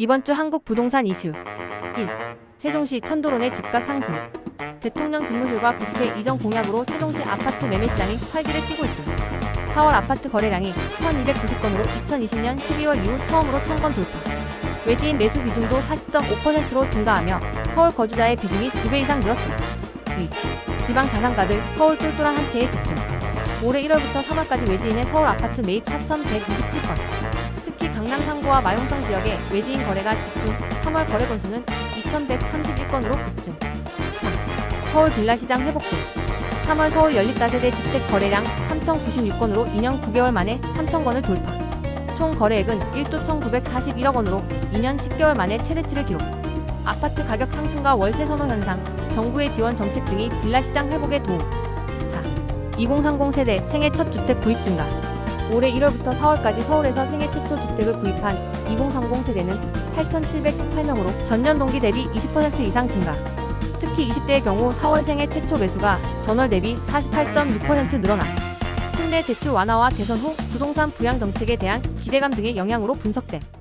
이번 주 한국 부동산 이슈 1. 세종시 천도론의 집값 상승 대통령 집무실과 국회 이전 공약으로 세종시 아파트 매매 시장이 활기를 띠고 있습니다. 4월 아파트 거래량이 1290건으로 2020년 12월 이후 처음으로 1000건 돌파. 외지인 매수 비중도 40.5%로 증가하며 서울 거주자의 비중이 2배 이상 늘었습니다. 2. 지방 자산가들 서울 똘똘한 한 채에 집중. 올해 1월부터 3월까지 외지인의 서울 아파트 매입 4,127건. 상구와 마용성 지역의 외지인 거래가 집중 3월 거래 건수는 2,131건으로 급증. 3. 서울 빌라 시장 회복세. 3월 서울 연립다세대 주택 거래량 3,096건으로 2년 9개월 만에 3,000건을 돌파. 총 거래액은 1조 1,941억 원으로 2년 10개월 만에 최대치를 기록. 아파트 가격 상승과 월세 선호 현상, 정부의 지원 정책 등이 빌라 시장 회복에 도움. 4. 2030 세대 생애 첫 주택 구입 증가. 올해 1월부터 4월까지 서울에서 생애 최초 주택을 구입한 2030 세대는 8,718명으로 전년 동기 대비 20% 이상 증가. 특히 20대의 경우 4월 생애 최초 매수가 전월 대비 48.6% 늘어나 신대 대출 완화와 개선 후 부동산 부양 정책에 대한 기대감 등의 영향으로 분석됨.